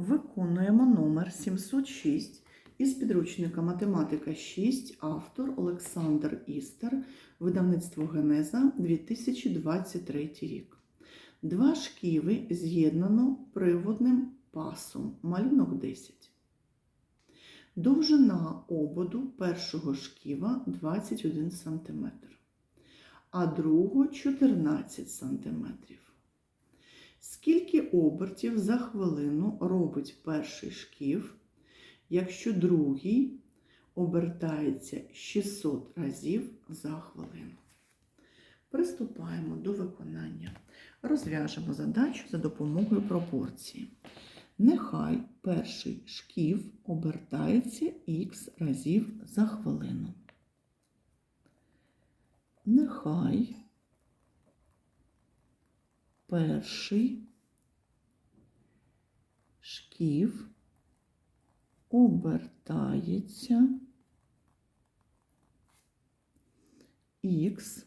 Виконуємо номер 706 із підручника Математика 6, автор Олександр Істер, видавництво Генеза 2023 рік. Два шківи з'єднано приводним пасом, малюнок 10. Довжина ободу першого шківа 21 см, а другого 14 см. Скільки обертів за хвилину робить перший шків, якщо другий обертається 600 разів за хвилину? Приступаємо до виконання. Розв'яжемо задачу за допомогою пропорції. Нехай перший шків обертається х разів за хвилину. Нехай перший шків обертається х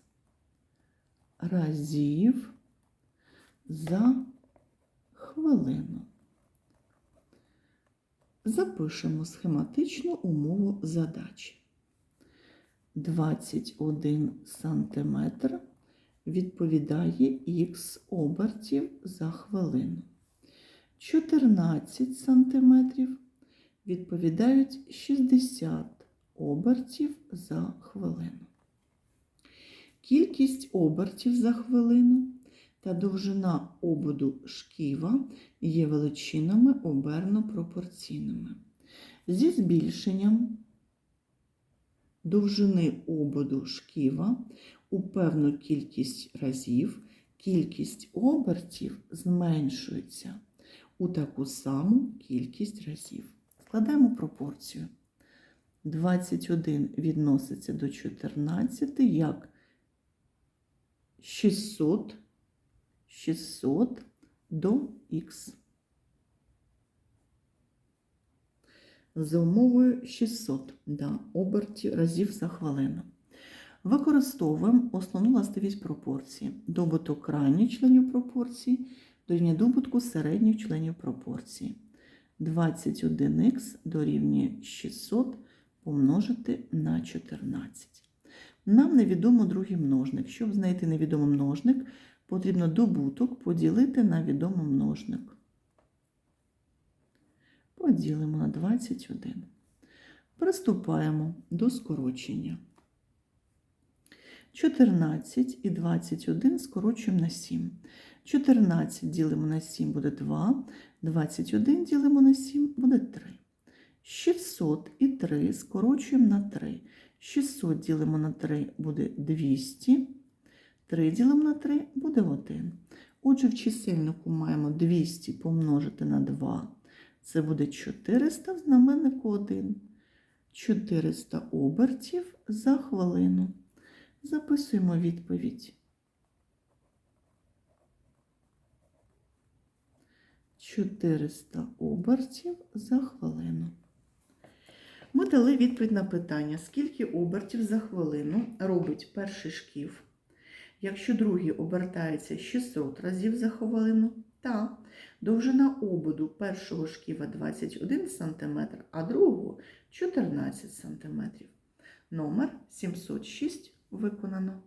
разів за хвилину. Запишемо схематичну умову задачі. 21 сантиметр відповідає х обертів за хвилину. 14 см відповідають 60 обертів за хвилину. Кількість обертів за хвилину та довжина ободу шківа є величинами оберно пропорційними. Зі збільшенням довжини ободу шківа у певну кількість разів кількість обертів зменшується у таку саму кількість разів. Складаємо пропорцію. 21 відноситься до 14 як 600, 600 до х. За умовою 600 да, обертів разів за хвилину. Використовуємо основну властивість пропорції. Добуток крайніх членів пропорції дорівнює добутку середніх членів пропорції. 21х дорівнює 600 помножити на 14. Нам невідомо другий множник. Щоб знайти невідомий множник, потрібно добуток поділити на відомий множник. Поділимо на 21. Приступаємо до скорочення. 14 і 21 скорочуємо на 7. 14 ділимо на 7 буде 2, 21 ділимо на 7 буде 3. 600 і 3 скорочуємо на 3. 600 ділимо на 3 буде 200. 3 ділимо на 3 буде 1. Отже, в чисельнику маємо 200 помножити на 2. Це буде 400 в знаменнику 1. 400 обертів за хвилину. Записуємо відповідь. 400 обертів за хвилину. Ми дали відповідь на питання, скільки обертів за хвилину робить перший шків, якщо другий обертається 600 разів за хвилину, та довжина ободу першого шківа 21 см, а другого 14 см. Номер 706 виконано.